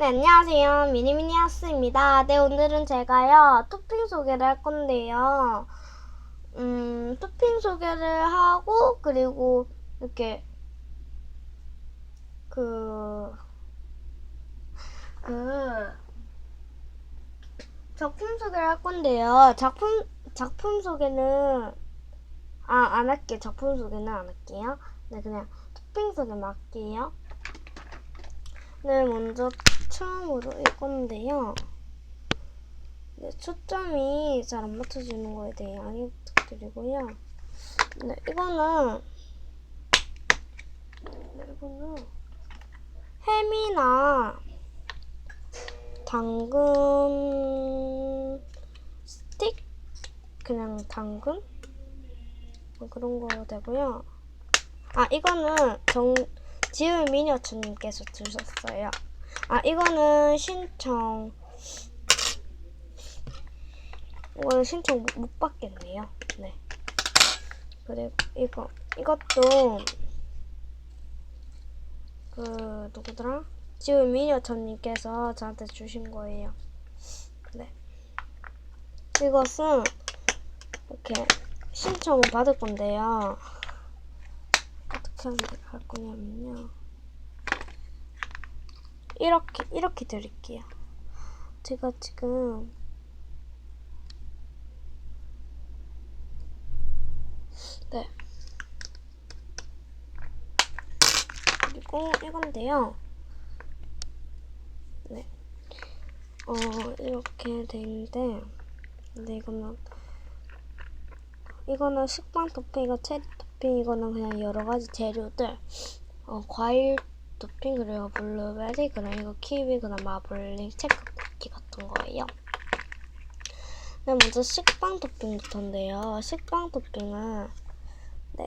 네, 안녕하세요. 미니미니하스입니다. 네, 오늘은 제가요, 토핑 소개를 할 건데요. 음, 토핑 소개를 하고, 그리고 이렇게, 그, 그, 작품 소개를 할 건데요. 작품, 작품 소개는, 아, 안 할게요. 작품 소개는 안 할게요. 네, 그냥 토핑 소개만 할게요. 네, 먼저 처음으로 이건데요. 네, 초점이 잘 안 맞춰지는 거에 대해 양해 부탁드리고요. 네, 이거는 네, 이거는 햄이나 당근 스틱 그냥 당근 뭐 그런 거 되고요. 아 이거는 정 지우 미니어처님께서 주셨어요. 아 이거는 신청 이거는 신청 못, 못 받겠네요. 네. 그리고 이거 이것도 그 누구더라? 지우 미니어처님께서 저한테 주신 거예요. 네. 이것은 이렇게 신청을 받을 건데요. 어떻게 할 거냐면요. 이렇게 이렇게 드릴게요. 제가 지금 네 그리고 이건데요. 네. 어 이렇게 돼 있는데 근데 이거는 이거는 식빵 토핑, 이거 체리 토핑, 이거는 그냥 여러 가지 재료들 어 과일 토핑 그리고 블루베리 그리고 이거 키위 그리고 마블링 체크 쿠키 같은 거예요. 네, 먼저 식빵 토핑부터인데요. 식빵 토핑은 네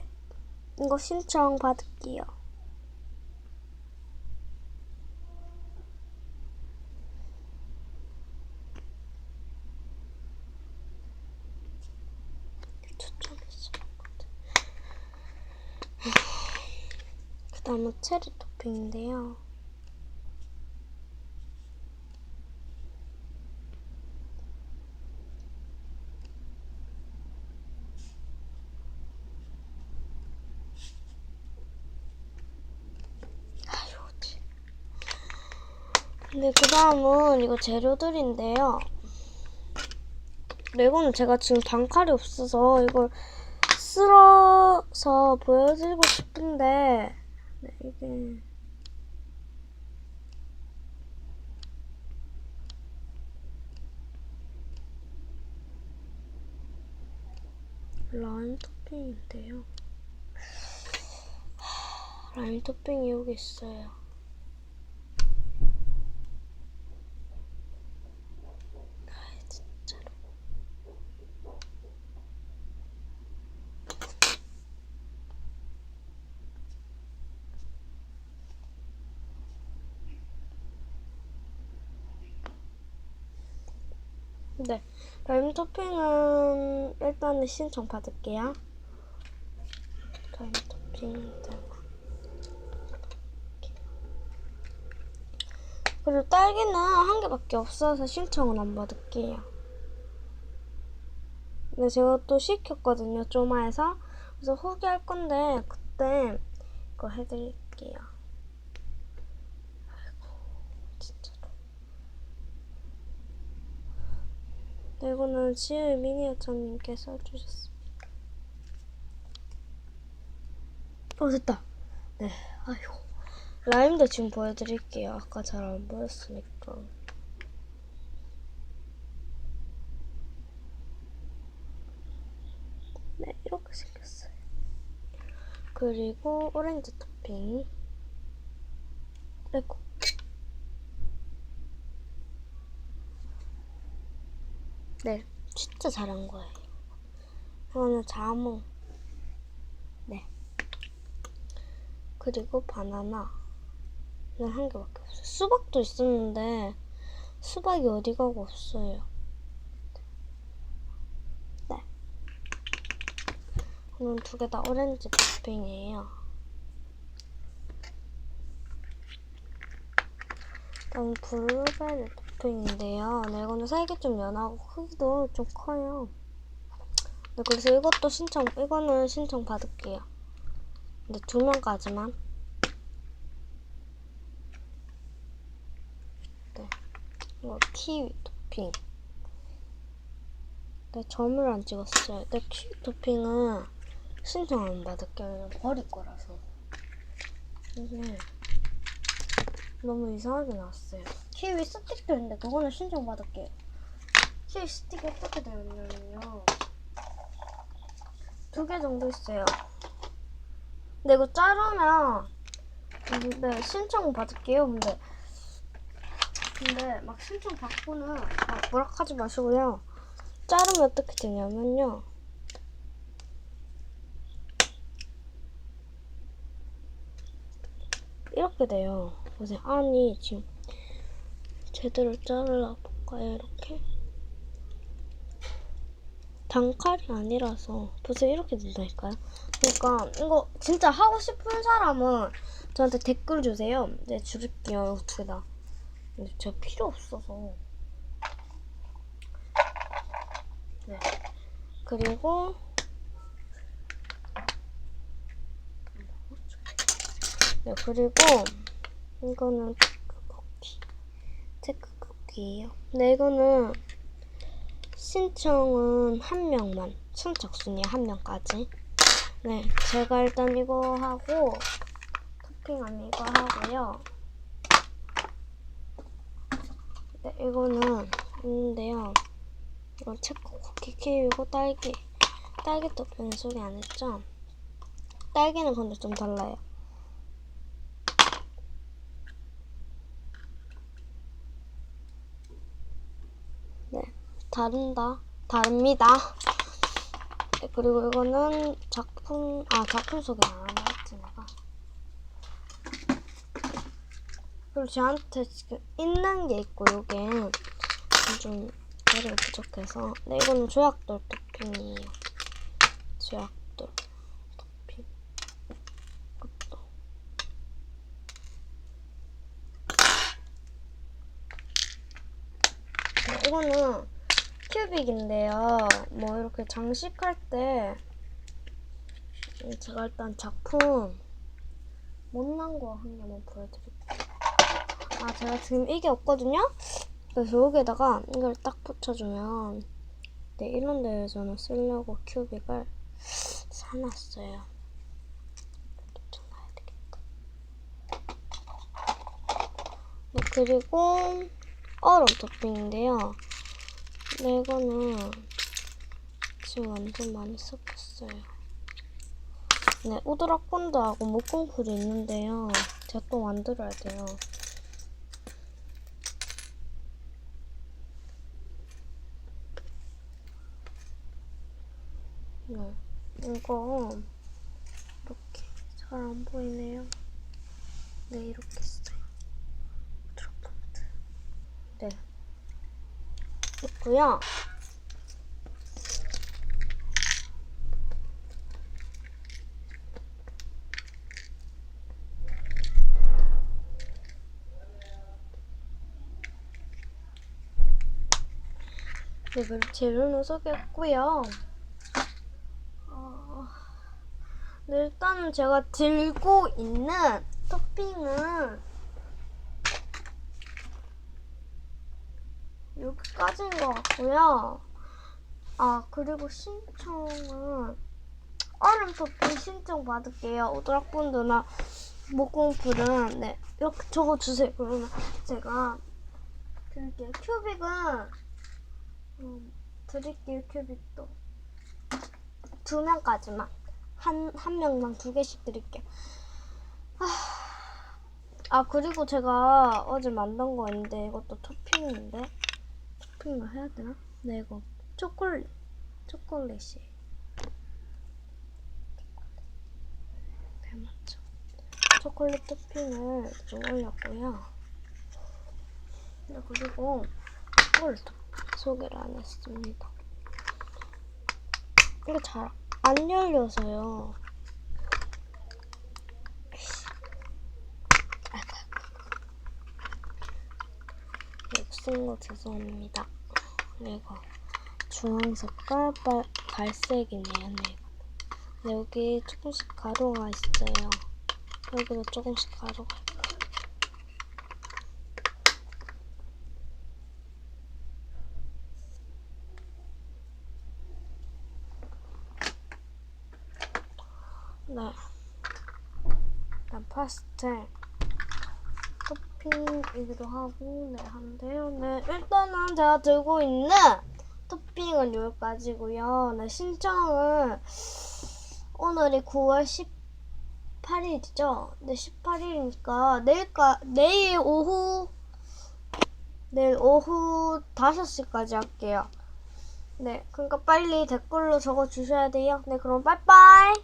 이거 신청 받을게요. 그 다음은 체리 토핑 인데요. 아유, 어찌. 근데 그 다음은 이거 재료들인데요. 네, 이거는 제가 지금 단칼이 없어서 이걸 쓸어서 보여드리고 싶은데 네, 이게 라임 토핑인데요. 하, 라임 토핑이 여기 있어요. 네, 라임 토핑은 일단은 신청 받을게요. 라임 토핑. 그리고 딸기는 한 개밖에 없어서 신청은 안 받을게요. 근데 제가 또 시켰거든요, 쪼마에서. 그래서 후기 할 건데, 그때 이거 해드릴게요. 아이고, 진짜로. 네, 이거는 지우 미니어처님께서 주셨습니다. 어, 됐다. 네, 아이고. 라임도 지금 보여드릴게요. 아까 잘 안 보였으니까. 네, 이렇게 생겼어요. 그리고 오렌지 토핑. 아이고. 네, 진짜 잘한 거예요. 이거는 자몽. 네. 그리고 바나나. 이건 한 개밖에 없어요. 수박도 있었는데 수박이 어디 가고 없어요. 네. 이건 두개 다 오렌지 토핑이에요. 다음 블루베리 토핑인데요. 네, 이거는 색이 좀 연하고 크기도 좀 커요. 네, 그래서 이것도 신청, 이거는 신청 받을게요. 근데 두 명까지만. 네, 이거 키위 토핑. 네, 점을 안 찍었어요. 네, 키위 토핑은 신청 안 받을게요. 버릴 거라서. 이게 너무 이상하게 나왔어요. 키위 스틱도 있는데 그거는 신청 받을게요. 키위 스틱이 어떻게 되었냐면요. 두 개 정도 있어요. 근데 이거 자르면 근데 신청 받을게요. 근데 근데 막 신청 받고는 막 뭐라 하지 마시고요. 자르면 어떻게 되냐면요. 이렇게 돼요. 보세요. 아니 지금 제대로 자르려 볼까요? 이렇게 단칼이 아니라서 보세요. 이렇게 된다니까요. 그러니까 이거 진짜 하고 싶은 사람은 저한테 댓글 주세요. 네 줄일게요. 개 다. 근데 제가 필요 없어서. 네. 그리고 네, 그리고 이거는. 쿠키예요. 네, 이거는 신청은 한 명만. 선착순이 한 명까지. 네, 제가 일단 이거 하고 토핑은 이거 하고요. 네, 이거는 있는데요. 이건 체크 쿠키 키위고 딸기. 딸기 토핑 소개 안 했죠? 딸기는 근데 좀 달라요. 다른다. 다릅니다. 네, 그리고 이거는 작품, 아, 작품 소개 안 했지, 내가. 그리고 저한테 지금 있는 게 있고, 요게 좀 자리가 부족해서. 네, 이거는 조약돌 토핑이에요. 조약돌 토핑. 이것도. 네, 이거는 큐빅인데요. 뭐 이렇게 장식할 때 제가 일단 작품 못난 거 한 개만 보여드릴게요. 아 제가 지금 이게 없거든요. 그래서 여기에다가 이걸 딱 붙여주면 네 이런 데에서는 쓰려고 큐빅을 사놨어요. 네 그리고 얼음 토핑인데요. 네, 이거는 지금 완전 많이 섞였어요. 네, 오드락본드하고 목공풀이 있는데요. 제가 또 만들어야 돼요. 네, 이거 이렇게 잘 안 보이네요. 네, 이렇게 써요. 오드락본드. 네. 있고요. 네, 재료는 소개했고요. 어, 네, 일단은 제가 들고 있는 토핑은 여기까지인 것 같고요. 아 그리고 신청은 얼음 토핑 신청 받을게요. 오드락분들나 목공풀은 네 이렇게 적어주세요. 그러면 제가 드릴게요. 큐빅은 음, 드릴게요. 큐빅도 두 명까지만 한 한 명당 두 개씩 드릴게요. 아, 아 그리고 제가 어제 만든 거 있는데 이것도 토핑인데 토핑을 해야 되나? 네 이거 초콜릿 초콜릿이 네 맞죠? 초콜릿 토핑을 좀 올렸고요. 네 그리고 이걸 또 소개를 안 했습니다. 이게 잘안 열려서요. 쓴 거 죄송합니다. 네, 이거 주황 색깔 빨, 갈색이네요. 네. 네, 여기 조금씩 가루가 있어요. 여기도 조금씩 가루가 있고. 네. 일단 파스텔 토핑이기도 하고 네 한데요. 네 일단은 제가 들고 있는 토핑은 여기까지고요. 네 신청은 오늘이 9월 18일이죠. 네 18일이니까 내일까 내일 오후 내일 오후 5시까지 할게요. 네 그러니까 빨리 댓글로 적어 주셔야 돼요. 네 그럼 빠이빠이.